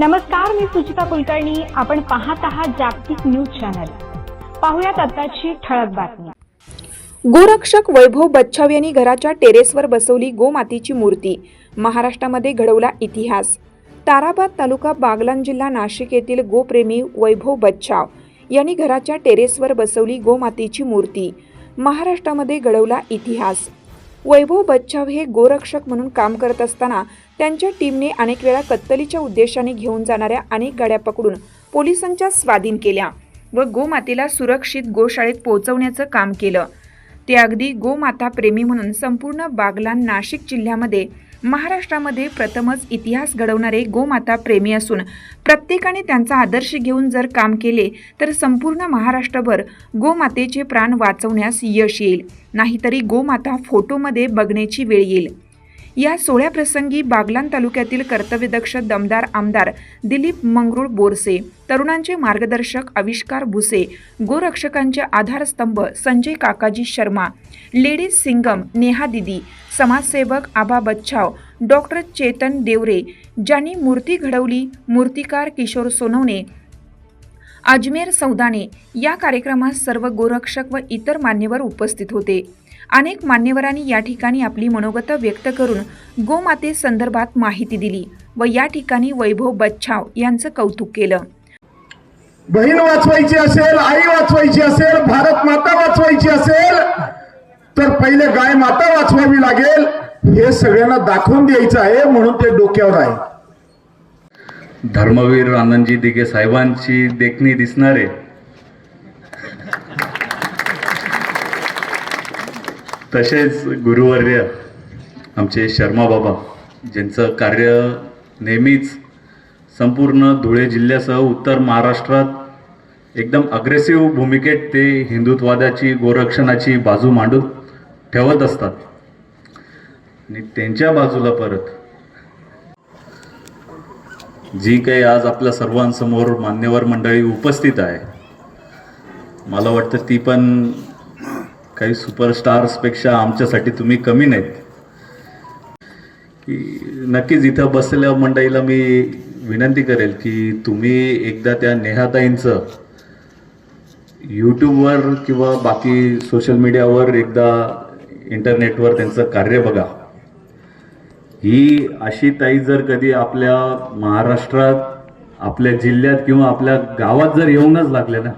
नमस्कार मी सुचिता कुलकर्णी. आपण पाहत आहात जागतिक न्यूज चॅनल. पाहुयात आताची ठळक बातमी. गोरक्षक वैभव बच्छाव यांनी घराच्या टेरेसवर बसवली गोमातीची मूर्ती. महाराष्ट्रामध्ये घडवला इतिहास. ताराबाद तालुका बागलान जिल्हा नाशिक येथील गोप्रेमी वैभव बच्छाव यांनी घराच्या टेरेसवर बसवली गोमातेची मूर्ती. महाराष्ट्रामध्ये घडवला इतिहास. वैभव बच्छाव हे गोरक्षक म्हणून काम करत असताना त्यांच्या टीमने अनेक वेळा कत्तलीच्या उद्देशाने घेऊन जाणाऱ्या अनेक गाड्या पकडून पोलिसांच्या स्वाधीन केल्या व गोमातेला सुरक्षित गोशाळेत पोहोचवण्याचं काम केलं. ते अगदी गोमाता प्रेमी म्हणून संपूर्ण बागलान नाशिक जिल्ह्यामध्ये महाराष्ट्रामध्ये प्रथमच इतिहास घडवणारे गोमाता प्रेमी असून प्रत्येकाने त्यांचा आदर्श घेऊन जर काम केले तर संपूर्ण महाराष्ट्रभर गोमातेचे प्राण वाचवण्यास यश येईल. नाहीतरी गोमाता फोटोमध्ये बघण्याची वेळ येईल. या सोहळ्याप्रसंगी बागलान तालुक्यातील कर्तव्यदक्ष दमदार आमदार दिलीप मंगरुळ बोरसे तरुणांचे मार्गदर्शक आविष्कार भुसे गोरक्षकांचे आधारस्तंभ संजय काकाजी शर्मा लेडीज सिंगम नेहा दिदी समाजसेवक आबा बच्छाव डॉक्टर चेतन देवरे ज्यांनी मूर्ती घडवली मूर्तिकार किशोर सोनवणे अजमेर सौदाने या कार्यक्रमात सर्व गोरक्षक व इतर मान्यवर उपस्थित होते. अनेक मान्यवरांनी या ठिकाणी आपली मनोगत व्यक्त करून गोमाते संदर्भात माहिती दिली व या ठिकाणी वैभव बच्छाव यांचं कौतुक केलं. बहीण वाचवायची असेल आई वाचवायची असेल भारत माता वाचवायची असेल तर पहिले गाय माता वाचवावी लागेल हे सगळ्यांना दाखवून द्यायचं आहे म्हणून ते डोक्यावर आहे. धर्मवीर आनंदजी दिघे साहेबांची देखणी दिसणारे. तसेच गुरुवर्य आमचे शर्मा बाबा ज्यांचं कार्य नेहमीच संपूर्ण धुळे जिल्ह्यासह उत्तर महाराष्ट्रात एकदम अग्रेसिव्ह भूमिकेत ते हिंदुत्वादाची गोरक्षणाची बाजू मांडून ठेवत असतात. आणि त्यांच्या बाजूला परत जी काही आज आपल्या सर्वांसमोर मान्यवर मंडळी उपस्थित आहे मला वाटतं ती पण काही सुपरस्टार्सपेक्षा आमच्यासाठी तुम्ही कमी नाहीत. की नक्कीच इथं बसलेल्या मंडळीला मी विनंती करेल की तुम्ही एकदा त्या नेहाताईंचं यूट्यूबवर किंवा बाकी सोशल मीडियावर एकदा इंटरनेटवर त्यांचं कार्य बघा. ही अशी ताई जर कधी आपल्या महाराष्ट्रात आपल्या जिल्ह्यात किंवा आपल्या गावात जर येऊनच लागले ना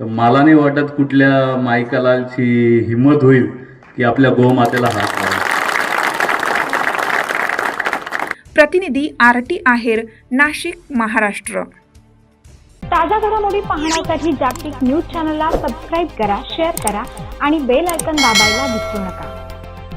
तर मला नाही वाटत कुठल्या मायकालाची हिंमत होईल की आपल्या गोमातेला हात लावेल. प्रतिनिधी आर टी आहेर नाशिक महाराष्ट्र. ताज्या घडामोडी पाहण्यासाठी जागतिक न्यूज चॅनलला सबस्क्राईब करा शेअर करा आणि बेल आयकॉन दाबायला विसरू नका.